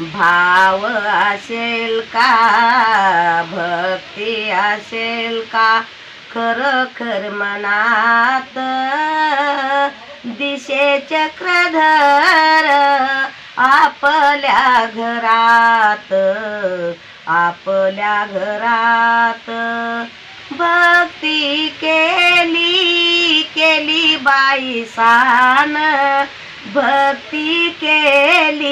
भाव असेल का? भक्ती असेल का? खरोखर खर मनात दिशे चक्रधर आपल्या घरात आपल्या घरात. भक्ती केली केली बाईसान भक्ती केली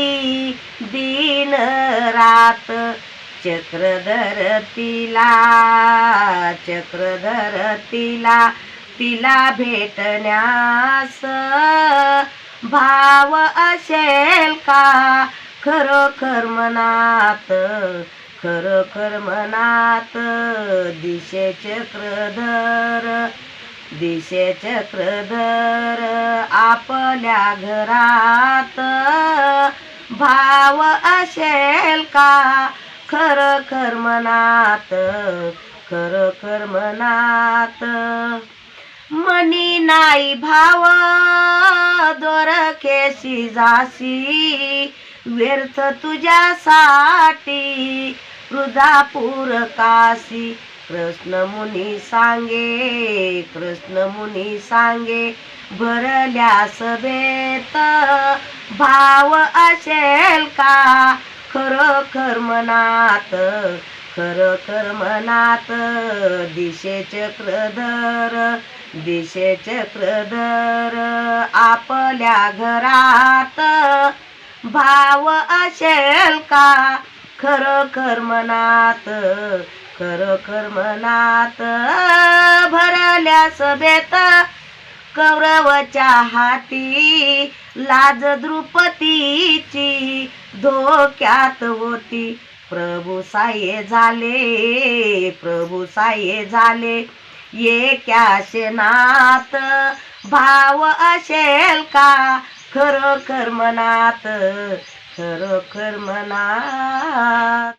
चक्रधर तिला चक्रधर तिला तिला भेटण्यास भाव असेल का? खरोखर मनात खरोखर मनात दिशे चक्रधर दिशे चक्रधर आपल्या घरात भाव असेल का? खर खर मनात खर खर मनात. मनी नाही भाव दोर केसी जासी व्यर्थ तुझ्यासाठी वृधापूर काशी. कृष्ण मुनी सांगे कृष्ण मुनी सांगे भरल्या सभेत भाव असेल का? खरोखर मनात खरोखर मनात दिशे चक्रधर दिशे चक्रधर आपल्या घरात. भाव असेल का? खरोखर मनात खरोखर मनात भरल्या सभेत कौरवच्या हाती लाज द्रुपतीची धोक्यात होती. प्रभू साये झाले प्रभू साये झाले. येक्या शेनात भाव असेल का? खरोखर मनात खरोखर मनात.